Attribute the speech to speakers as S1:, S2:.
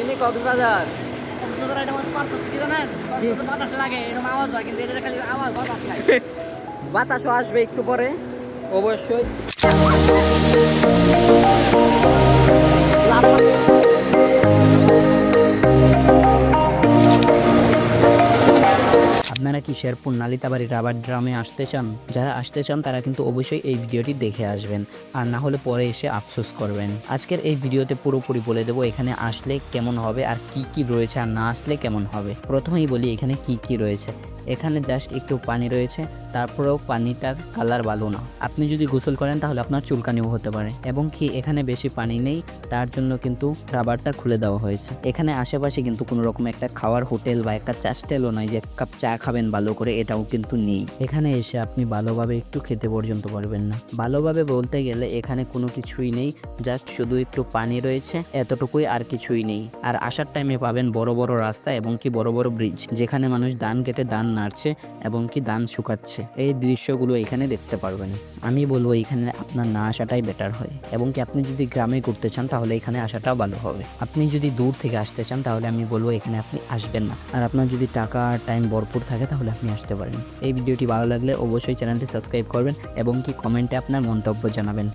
S1: Mini Cox's Bazar.
S2: Cox's Bazar এটা মধ্যে পার্থক্য কি জানেন? কক্সবাজার বাতাস লাগে এরকম আওয়াজ হয় কিন্তু এটা খালি আওয়াজ বাতাস
S1: বাতাসও আসবে একটু পরে অবশ্যই। আপনারা কি শেরপুর নালিতাবাড়ি রাবার ড্রামে আসতে চান? যারা আসতে চান, তারা কিন্তু অবশ্যই এই ভিডিওটি দেখে আসবেন। আর না হলে পরে এসে আফসোস করবেন। আজকের এই ভিডিওতে পুরোপুরি বলে দেবো এখানে আসলে কেমন হবে আর কি কি রয়েছে আর না আসলে কেমন হবে। প্রথমেই বলি এখানে কি কি রয়েছে। এখানে জাস্ট একটু পানি রয়েছে, তারপরেও পানিটার কালার ভালো না। আপনি যদি গোসল করেন, তাহলে আপনার চুলকানিও হতে পারে। এবং কি এখানে বেশি পানি নেই, তার জন্য কিন্তু রাবারটা খুলে দেওয়া হয়েছে। এখানে আশেপাশে কিন্তু কোনো রকম একটা খাওয়ার হোটেল বা একটা চা স্টেলও নয় যে এক কাপ চা খাবেন ভালো করে, এটাও কিন্তু নেই। এখানে এসে আপনি ভালোভাবে একটু খেতে পর্যন্ত পারবেন না। ভালোভাবে বলতে গেলে এখানে কোনো কিছুই নেই জাস্ট শুধু একটু পানি রয়েছে, এতটুকুই আর কিছুই নেই। আর আসার টাইমে পাবেন বড় বড় রাস্তা এবং কি বড় বড় ব্রিজ যেখানে মানুষ দান কেটে ধান নাড়ছে এবং কি দান শুকাচ্ছে। এই দৃশ্যগুলো এখানে দেখতে পারবেন। আমি বলব এখানে আপনার না আসাটাই বেটার হয়। এবং কি আপনি যদি গ্রামে ঘুরতে চান তাহলে এখানে আসাটাও ভালো হবে। আপনি যদি দূর থেকে আসতে চান তাহলে আমি বলব এখানে আপনি আসবেন না। আর আপনার যদি টাকা আর টাইম ভরপুর থাকে তাহলে আপনি আসতে পারেন। এই ভিডিওটি ভালো লাগলে অবশ্যই চ্যানেলটি সাবস্ক্রাইব করবেন এবং কি কমেন্টে আপনার মন্তব্য জানাবেন।